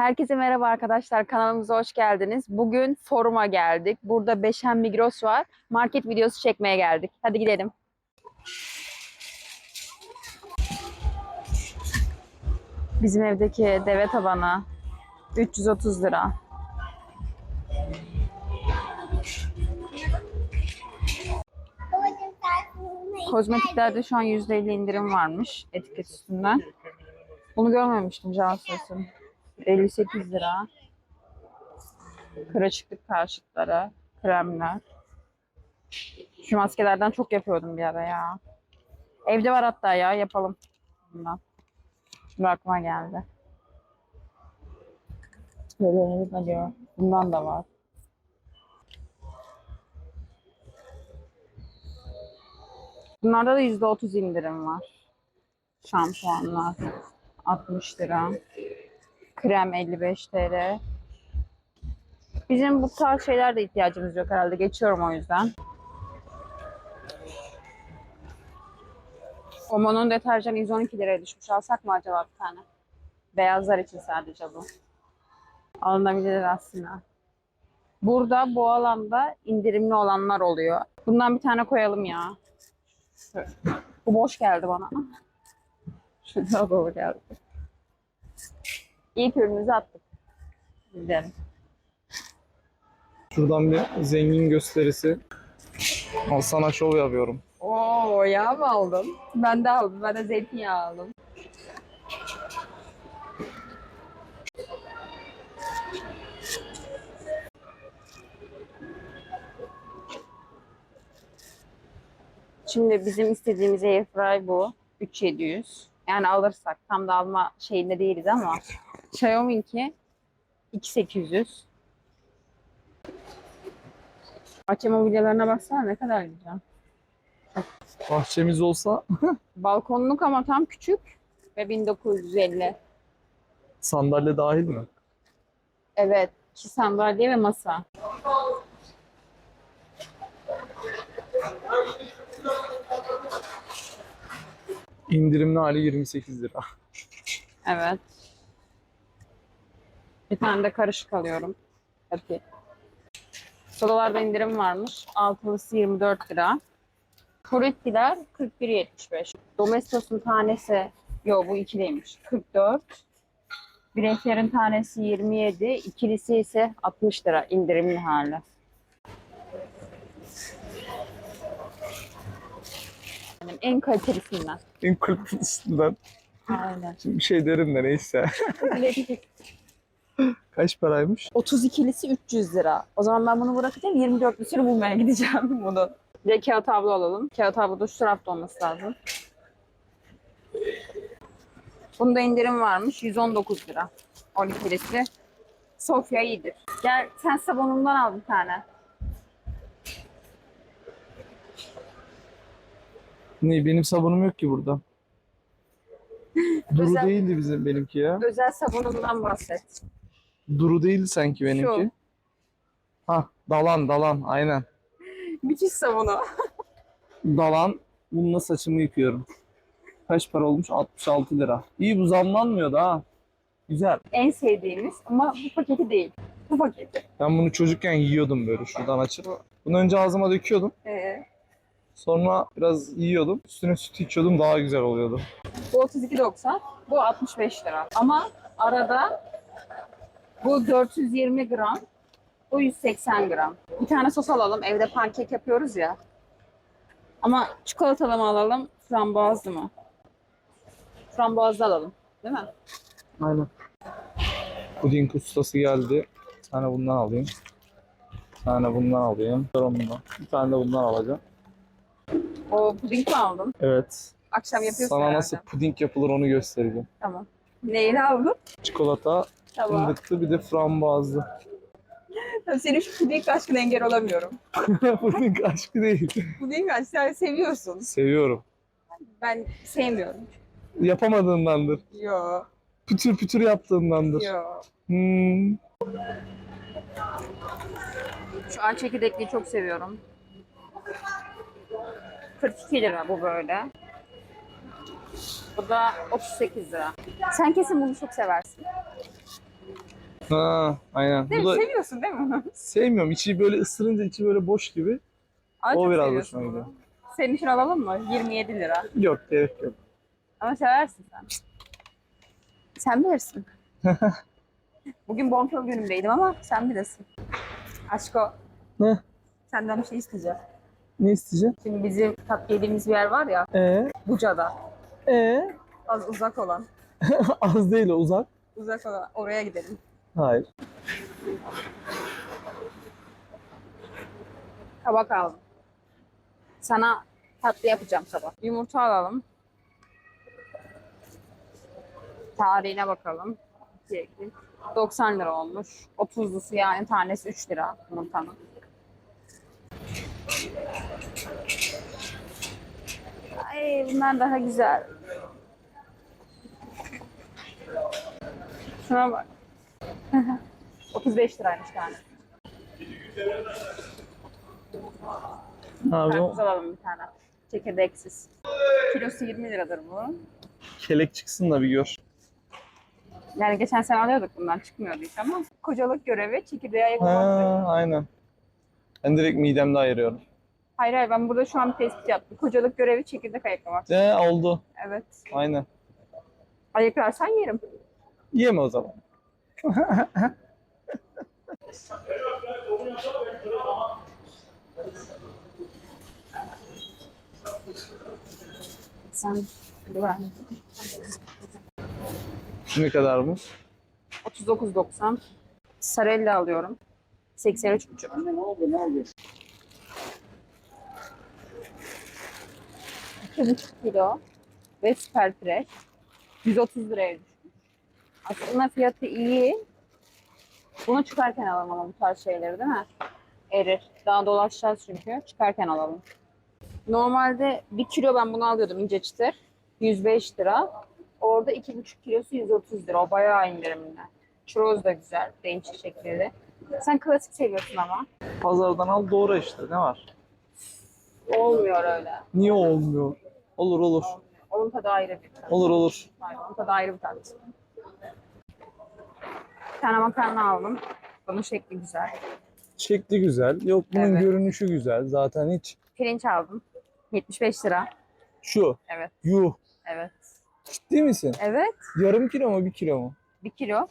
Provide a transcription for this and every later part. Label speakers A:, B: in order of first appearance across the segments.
A: Herkese merhaba arkadaşlar. Kanalımıza hoş geldiniz. Bugün foruma geldik. Burada Beşen Migros var. Market videosu çekmeye geldik. Hadi gidelim. Bizim evdeki deve tabanı 330 lira. Kozmetiklerde şu an %50 indirim varmış etiket üstünden. Bunu görmemiştim Cansu'sun. 58 lira. Kırışıklık karşıtları, kremler. Şu maskelerden çok yapıyordum bir ara ya. Evde var hatta ya yapalım. Bundan. Şimdi aklıma geldi. Böyle alıyor. Bundan da var. Bunlarda da %30 indirim var. Şampuanlar 60 lira. Krem 55 TL. Bizim bu tarz şeyler de ihtiyacımız yok herhalde. Geçiyorum o yüzden. Omo'nun deterjanı 112 liraya düşmüş. Alsak mı acaba bir tane? Beyazlar için sadece bu. Alınabilir aslında. Burada bu alanda indirimli olanlar oluyor. Bundan bir tane koyalım ya. Bu boş geldi bana. Şu da doğru geldi. İlk ürünümüzü attık. Gidelim.
B: Şuradan bir zengin gösterisi. Al sana şov yapıyorum.
A: Oo yağ mı aldın? Ben de aldım. Ben de zeytinyağı aldım. Şimdi bizim istediğimiz airfry bu. 3700. Yani alırsak tam da alma şeyinde değiliz ama Xiaomi'ninki 2800. Bahçe mobilyalarına baksana ne kadar güzel.
B: Bahçemiz olsa
A: Balkonluk ama tam küçük ve 1950.
B: sandalye dahil mi?
A: Evet, iki sandalye ve masa.
B: İndirimli hali 28 lira.
A: Evet. Bir tane de karışık alıyorum. Hadi. Sodalarda indirim varmış. Altılısı 24 lira. Fruittiler 41.75. Domestos'un tanesi, yo bu ikiliymiş. 44. Bireklerin tanesi 27. ikilisi ise 60 lira indirimli hali. Benim en kalitelisinden.
B: En kalitesinden.
A: Aynen.
B: Şimdi bir şey derim de neyse. Kaç paraymış?
A: 32'lisi 300 lira. O zaman ben bunu bırakacağım. 24'lüsünü bulmaya gideceğim bunu. Bir de kağıt havlu alalım. Kağıt havlu da şu tarafta olması lazım. Bunda indirim varmış. 119 lira. 12'lisi. Sofya iyidir. Gel sen sabunumdan al bir tane.
B: Ne benim sabunum yok ki burada. Duru
A: Özel-
B: değildi bizim benimki ya.
A: Özel sabunumdan bahset.
B: Duru değildi sanki benimki.
A: Şu.
B: Ha dalan dalan aynen.
A: Müthiş sabunu.
B: Dalan bununla saçımı yıkıyorum. Kaç para olmuş? 66 lira. İyi bu zamlanmıyor da ha. Güzel.
A: En sevdiğimiz ama bu paketi değil. Bu paketi.
B: Ben bunu çocukken yiyordum böyle şuradan açıp. Bunu önce ağzıma döküyordum.
A: Ee,
B: Sonra biraz yiyordum. Üstüne süt içiyordum daha güzel oluyordu.
A: Bu 32.90, bu 65 lira. Ama arada bu 420 gram, bu 180 gram. Bir tane sos alalım. Evde pankek yapıyoruz ya. Ama çikolatalı mı alalım, frambuazlı mı? Frambuazlı alalım. Değil mi?
B: Aynen. Puding ustası geldi. Bir tane bundan alayım. Bir tane bundan alayım. Bundan. Bir tane de bundan alacağım.
A: O puding mi aldın?
B: Evet.
A: Akşam yapıyorsun
B: Sana
A: herhalde.
B: nasıl puding yapılır onu göstereceğim.
A: Tamam. Neyini aldın?
B: Çikolata,
A: Tamam.
B: fındıklı bir de frambuazlı.
A: Senin şu puding aşkına engel olamıyorum.
B: puding aşkı değil.
A: Puding aşkı sen seviyorsun.
B: Seviyorum.
A: Ben sevmiyorum.
B: Yapamadığındandır.
A: Yo,
B: Pütür pütür yaptığındandır.
A: yo.
B: Hmm.
A: Şu ay çekirdekliği çok seviyorum. 42 lira bu böyle. Bu da 38 lira. Sen kesin bunu çok seversin.
B: Ha, aynen.
A: Değil
B: Bu
A: mi?
B: da
A: Seviyorsun değil mi?
B: sevmiyorum. İçi böyle ısırınca içi böyle boş gibi.
A: Ama
B: O
A: çok
B: biraz
A: seviyorsun
B: hoşuma
A: bunu.
B: gidiyor.
A: Senin için alalım mı? 27 lira.
B: Yok gerek yok.
A: Ama seversin sen. Sen bilirsin. Bugün bonfil günümdeydim ama sen bilirsin. Aşko
B: Ne?
A: senden bir şey isteyeceğim.
B: Ne isteyeceksin?
A: Şimdi bizim tatlı yediğimiz bir yer var ya
B: Ee?
A: Buca'da.
B: Ee?
A: Az uzak olan.
B: Az değil o uzak.
A: Uzak olan. Oraya gidelim.
B: Hayır.
A: Kabak aldım. Sana tatlı yapacağım sabah. Yumurta alalım. Tarihine bakalım. Sürekli. 90 lira olmuş. 30'lusu yani tanesi 3 lira yumurtanın. Ay bunlar daha güzel. Şuna bak. 35 liraymış tane.
B: Abi o
A: Karpuz alalım bir tane. Çekirdeksiz. Kilosu 20 liradır bu.
B: kelek çıksın da bir gör.
A: Yani geçen sene alıyorduk bundan çıkmıyordu hiç ama. Kocalık görevi çekirdeğe
B: Ha,
A: yakalamak.
B: aynen. Ben direkt midemde ayırıyorum.
A: Hayır hayır ben burada şu an tespit yaptım. Kocalık görevi çekirdek ayıklamak.
B: De oldu.
A: Evet.
B: Aynen.
A: Ayıklarsan yerim.
B: Yeme o zaman.
A: Sen güven.
B: Ne kadar mı?
A: 39.90. Sarella alıyorum. 83.5. 2,5 kilo ve süper fresh. 130 liraya düşmüş. Aslında fiyatı iyi. Bunu çıkarken alalım ama bu tarz şeyleri değil mi? Erir. Daha dolaşacağız çünkü. Çıkarken alalım. Normalde 1 kilo ben bunu alıyordum ince çıtır. 105 lira. Orada 2,5 kilosu 130 lira. O bayağı indirimli. Churros da güzel. Değişik şekilde. Sen klasik seviyorsun ama.
B: Pazardan al doğru işte ne var?
A: Olmuyor öyle.
B: Niye olmuyor? Olur olur.
A: Onun tadı ayrı bir tat.
B: Olur olur.
A: Aynen, Onun tadı ayrı bir tat. Bir tane makarna aldım. Bunun şekli güzel.
B: Şekli güzel. Yok bunun
A: Evet.
B: görünüşü güzel. Zaten hiç.
A: Pirinç aldım. 75 lira.
B: Şu.
A: Evet.
B: Yuh.
A: Evet.
B: Ciddi misin?
A: Evet.
B: Yarım kilo mu bir kilo mu?
A: Bir kilo.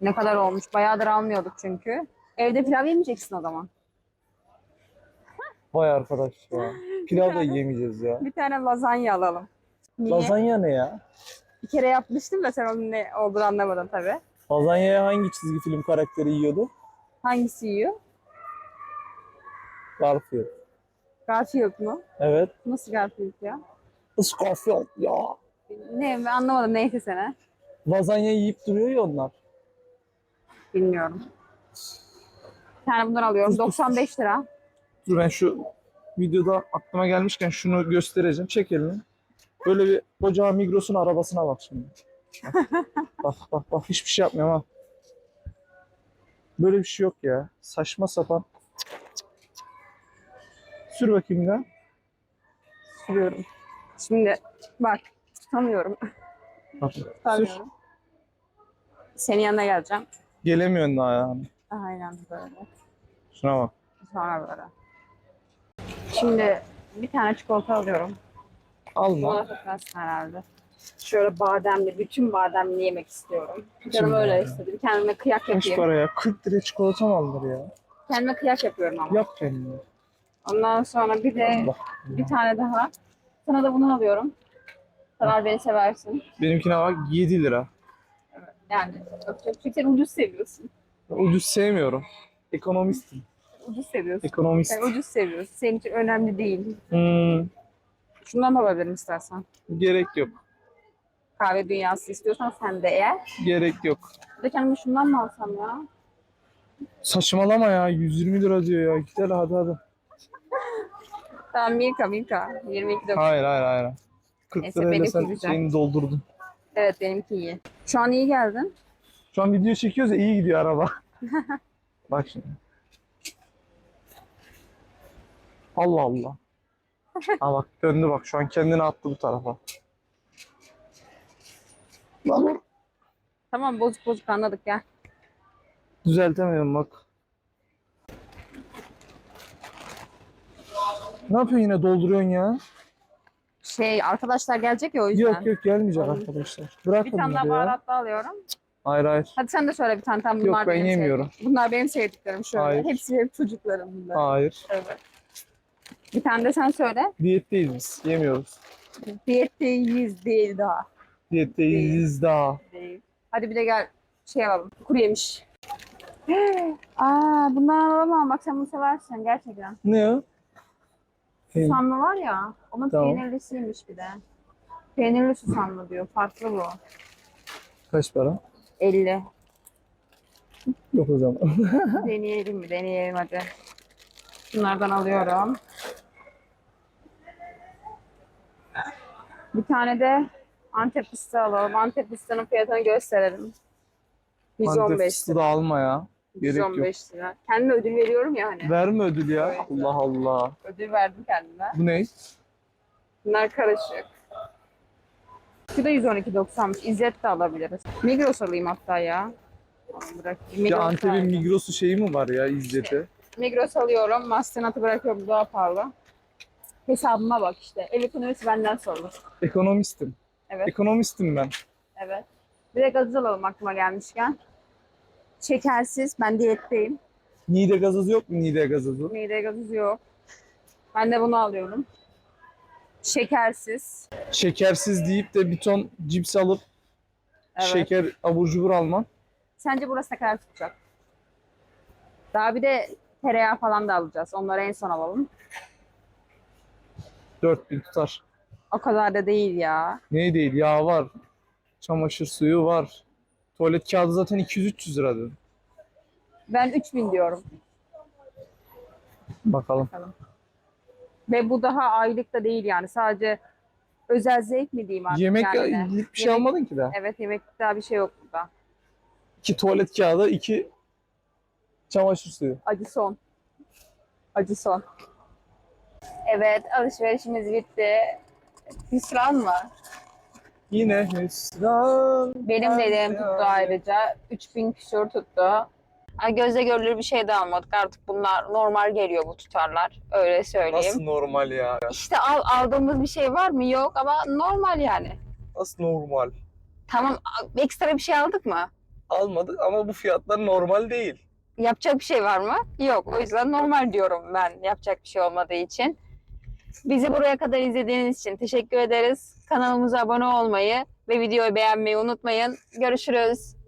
A: Ne kadar olmuş? Bayağıdır almıyorduk çünkü. Evde pilav yemeyeceksin o zaman.
B: Vay arkadaş ya. Pilav da yiyemeyeceğiz ya.
A: Bir tane lazanya alalım. Niye?
B: Lazanya ne ya?
A: Bir kere yapmıştım da sen onun ne olduğunu anlamadın tabii.
B: Lazanyaya hangi çizgi film karakteri yiyordu?
A: Hangisi yiyor?
B: Garfield.
A: Garfield mu?
B: Evet.
A: Nasıl Garfield ya?
B: Is Garfield ya.
A: Ne ben anlamadım neyse sene.
B: Lazanya yiyip duruyor ya onlar.
A: Bilmiyorum. Bir tane bundan alıyorum. 95 lira.
B: Dur ben şu videoda aklıma gelmişken şunu göstereceğim. Çek elini. Böyle bir koca Migros'un arabasına bak şimdi. Bak bak bak, hiçbir şey yapmıyorum ha. Böyle bir şey yok ya. Saçma sapan. Sür bakayım da.
A: Sürüyorum. Şimdi bak tutamıyorum.
B: Bak, sür.
A: Tutamıyorum. Senin yanına geleceğim.
B: Gelemiyorsun daha yani.
A: Aynen böyle.
B: Şuna bak.
A: Sonra böyle. Şimdi bir tane çikolata alıyorum.
B: Alma.
A: Bana tutmazsın herhalde. Şöyle bademli, bütün bademli yemek istiyorum. Canım öyle istedi. Kendime kıyak
B: Kaç
A: yapayım.
B: para ya? 40 liraya çikolata mı alınır ya?
A: Kendime kıyak yapıyorum ama.
B: Yap kendini.
A: Ondan sonra bir de
B: Allah.
A: bir tane daha. Sana da bunu alıyorum. Kadar beni seversin.
B: Benimkine bak 7 lira.
A: Yani öpecek. Sen ucuz seviyorsun.
B: Ucuz sevmiyorum. Ekonomistim.
A: Ucuz seviyorsun.
B: Ekonomist.
A: Sen ucuz seviyorsun. Senin için önemli değil.
B: Hmm,
A: Şundan da alabilirim istersen.
B: gerek yok.
A: Kahve dünyası istiyorsan sen de eğer.
B: Gerek yok.
A: Bir de kendime şundan mı alsam ya?
B: Saçmalama ya. 120 lira diyor ya. Gidelim hadi hadi.
A: Tamam Milka Milka. 22 de.
B: Hayır hayır hayır. 40
A: Neyse,
B: lirayla
A: benimki
B: sen
A: güzel.
B: şeyini doldurdun.
A: Evet benimki iyi. Şu an iyi geldin.
B: Şu an video çekiyoruz ya iyi gidiyor araba. bak şimdi. Allah Allah. Ha bak döndü bak şu an kendini attı bu tarafa.
A: Tamam bozuk bozuk anladık gel.
B: Düzeltemiyorum bak. Ne yapıyorsun yine dolduruyorsun ya?
A: Şey arkadaşlar gelecek ya o yüzden.
B: Yok yok gelmeyecek arkadaşlar. Bırak
A: Bir tane daha
B: ya.
A: baharatlı alıyorum.
B: Hayır hayır.
A: Hadi sen de söyle bir tane. Tamam, bunlar
B: Yok ben
A: benim
B: yemiyorum.
A: sevdiklerim. Bunlar benim sevdiklerim şöyle.
B: Hayır.
A: Hepsi benim çocuklarım bunlar.
B: Hayır.
A: Evet. Bir tane de sen söyle.
B: Diyetteyiz biz. Yemiyoruz.
A: Diyetteyiz değil daha.
B: Diyetteyiz daha.
A: Değil. Hadi bir de gel şey alalım. Kuru yemiş. Aa, bundan alalım ama bak sen bunu seversin gerçekten.
B: Ne o?
A: Susamlı var ya, onun
B: Tamam.
A: peynirlisiymiş bir de. Peynirli susamlı diyor, farklı bu.
B: Kaç para?
A: 50.
B: Yok o zaman.
A: deneyelim mi? Deneyelim hadi. Bunlardan alıyorum. Bir tane de Antep fıstığı alalım. Antep fıstığının fiyatını gösterelim. 115
B: Antep fıstığı
A: lira.
B: da alma ya. Gerek yok.
A: 115 lira. Kendime ödül veriyorum ya hani.
B: Verme ödül ya.
A: Evet.
B: Allah Allah.
A: Ödül verdim kendime.
B: Bu ne?
A: Bunlar karışık. Şu da 112.90'mış. İzzet de alabiliriz. Migros alayım hatta ya. Bırak.
B: Ya Antep'in. Migros'u şeyi mi var ya İzzet'e?
A: Migros alıyorum. Mastenatı bırakıyorum. Daha pahalı. Hesabıma bak işte. Ev ekonomisi benden sorulur.
B: Ekonomistim.
A: Evet.
B: Ekonomistim ben.
A: Evet. Bir de gazoz alalım aklıma gelmişken. Şekersiz. Ben diyetteyim.
B: Nide gazozu yok mu Nide gazozu?
A: Mide gazozu yok. Ben de bunu alıyorum. Şekersiz.
B: Şekersiz deyip de bir ton cips alıp
A: Evet.
B: şeker abur cubur alman.
A: Sence burası ne kadar tutacak? Daha bir de tereyağı falan da alacağız. Onları en son alalım.
B: 4000 tutar.
A: O kadar da değil ya.
B: Ne değil yağ var. Çamaşır suyu var. Tuvalet kağıdı zaten 200-300 lira dedim.
A: Ben 3000 diyorum.
B: Bakalım.
A: Ve bu daha aylık da değil yani. Sadece özel zevk mi diyeyim artık
B: Yemek
A: yani.
B: bir şey
A: Yemek-
B: almadın ki daha.
A: Evet yemek daha bir şey yok burada.
B: İki tuvalet kağıdı, iki çamaşır suyu.
A: Acı son. Acı son. Evet alışverişimiz bitti. Hüsran mı?
B: Yine hüsran.
A: Benim dediğim tuttu ayrıca. 3000 küsur tuttu. Ay, gözle görülür bir şey de almadık. Artık bunlar normal geliyor bu tutarlar. Öyle söyleyeyim.
B: Nasıl normal ya?
A: İşte al, aldığımız bir şey var mı? Yok ama normal yani.
B: Nasıl normal?
A: Tamam ekstra bir şey aldık mı?
B: Almadık ama bu fiyatlar normal değil.
A: Yapacak bir şey var mı? Yok. O yüzden normal diyorum ben yapacak bir şey olmadığı için. Bizi buraya kadar izlediğiniz için teşekkür ederiz. Kanalımıza abone olmayı ve videoyu beğenmeyi unutmayın. Görüşürüz.